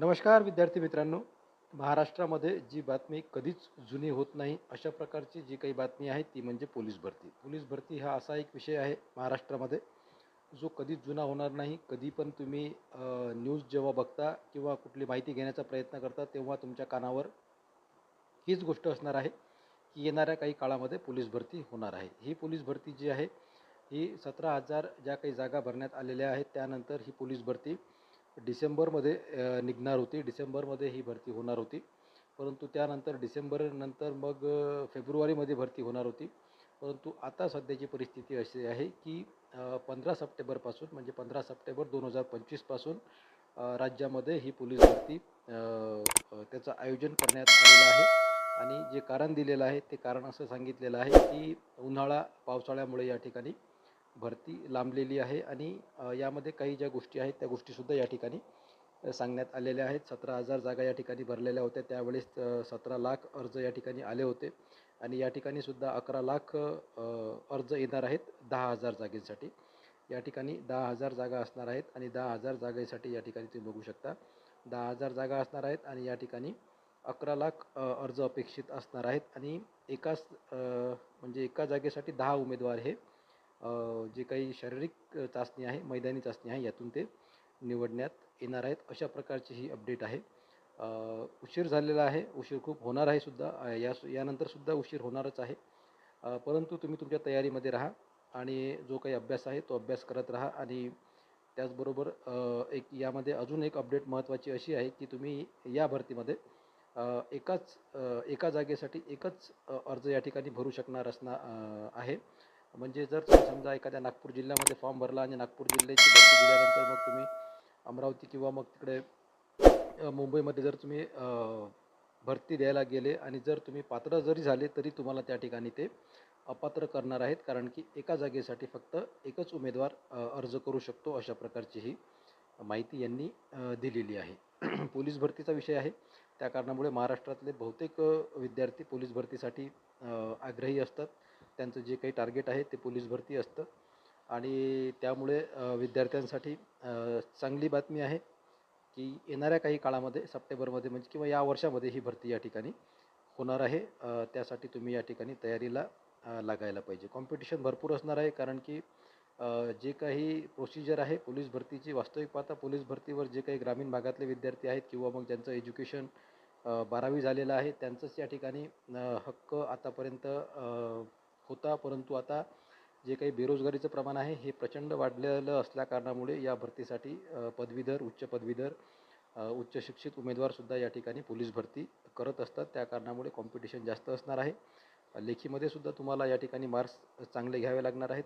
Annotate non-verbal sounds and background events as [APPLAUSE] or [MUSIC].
नमस्कार विद्यार्थी मित्रांनो. महाराष्ट्रामध्ये जी बातमी कधीच जुनी होत नाही अशा प्रकारची जी काही बातमी आहे ती म्हणजे पोलीस भरती. पोलीस भरती हा असा एक विषय आहे महाराष्ट्रामध्ये जो कधीच जुना होणार नाही. कधी पण तुम्ही न्यूज जेव्हा बघता किंवा कुठली माहिती घेण्याचा प्रयत्न करता तेव्हा तुमच्या कानावर हीच गोष्ट असणार आहे की येणाऱ्या काही काळामध्ये पोलीस भरती होणार आहे. ही पोलीस भरती जी आहे ही सतरा हजार ज्या काही जागा भरण्यात आलेल्या आहेत त्यानंतर ही पोलीस भरती डिसेंबरमध्ये निघणार होती. डिसेंबरमध्ये ही भरती होणार होती. परंतु त्यानंतर डिसेंबरनंतर मग फेब्रुवारीमध्ये भरती होणार होती. परंतु आता सध्याची परिस्थिती अशी आहे की पंधरा सप्टेंबरपासून म्हणजे पंधरा सप्टेंबर दोन हजार पंचवीसपासून राज्यामध्ये ही पोलीस भरती त्याचं आयोजन करण्यात आलेलं आहे. आणि जे कारण दिलेलं आहे ते कारण असं सांगितलेलं आहे की उन्हाळा पावसाळ्यामुळे या ठिकाणी भरती लांबलेली आहे आणि यामध्ये काही ज्या गोष्टी आहेत त्या गोष्टीसुद्धा या ठिकाणी सांगण्यात आलेल्या आहेत. सतरा हजार जागा या ठिकाणी भरलेल्या होत्या. त्यावेळेस सतरा लाख अर्ज या ठिकाणी आले होते. आणि या ठिकाणी सुद्धा अकरा लाख अर्ज येणार आहेत दहा हजार जागेसाठी. या ठिकाणी दहा हजार जागा असणार आहेत आणि दहा हजार जागेसाठी या ठिकाणी तुम्ही बघू शकता. दहा हजार जागा असणार आहेत आणि या ठिकाणी अकरा लाख अर्ज अपेक्षित असणार आहेत. आणि एकाच म्हणजे एका जागेसाठी दहा उमेदवार हे जे काही शारीरिक चाचणी आहे मैदानी चाचणी आहे यातून ते निवडण्यात येणार आहेत. अशा प्रकारची ही अपडेट आहे. उशीर झालेला आहे. उशीर खूप होणार आहे सुद्धा. या यानंतरसुद्धा उशीर होणारच आहे. परंतु तुम्ही तुमच्या तयारीमध्ये राहा आणि जो काही अभ्यास आहे तो अभ्यास करत राहा आणि त्याचबरोबर एक यामध्ये अजून एक अपडेट महत्त्वाची अशी आहे की तुम्ही या भरतीमध्ये एकाच एका जागेसाठी एकच अर्ज या ठिकाणी भरू शकणार असणार आहे. म्हणजे जर तुम्ही समजा एखाद्या नागपूर जिल्ह्यामध्ये फॉर्म भरला आणि नागपूर जिल्ह्याची भरती दिल्यानंतर मग तुम्ही अमरावती किंवा मग तिकडे मुंबईमध्ये जर तुम्ही भरती द्यायला गेले आणि जर तुम्ही पात्र जरी झाले तरी तुम्हाला त्या ठिकाणी ते अपात्र करणार आहेत. कारण की एका जागेसाठी फक्त एकच उमेदवार अर्ज करू शकतो अशा प्रकारची ही माहिती यांनी दिलेली आहे. [CLEARS THROAT] पोलीस भरतीचा विषय आहे. त्या कारणामुळे महाराष्ट्रातले बहुतेक विद्यार्थी पोलीस भरतीसाठी आग्रही असतात. त्यांचं जे काही टार्गेट आहे ते पोलीस भरती असतं. आणि त्यामुळे विद्यार्थ्यांसाठी चांगली बातमी आहे की येणाऱ्या काही काळामध्ये सप्टेंबरमध्ये म्हणजे किंवा या वर्षामध्ये ही भरती या ठिकाणी होणार आहे. त्यासाठी तुम्ही या ठिकाणी तयारीला लागायला पाहिजे. कॉम्पिटिशन भरपूर असणार आहे कारण की जे काही प्रोसिजर आहे पोलीस भरतीची वास्तविक पाहता पोलीस भरतीवर जे काही ग्रामीण भागातले विद्यार्थी आहेत किंवा मग ज्यांचं एज्युकेशन बारावी झालेलं आहे त्यांचंच या ठिकाणी हक्क आतापर्यंत होता परंतु आता जे काही बेरोजगारीचं प्रमाण आहे हे प्रचंड वाढलेलं असल्याकारणामुळे या भरतीसाठी पदवीधर उच्च पदवीधर उच्च शिक्षित उमेदवारसुद्धा या ठिकाणी पोलीस भरती करत असतात. त्या कारणामुळे कॉम्पिटिशन जास्त असणार आहे. लेखीमध्ये सुद्धा तुम्हाला या ठिकाणी मार्क्स चांगले घ्यावे लागणार आहेत.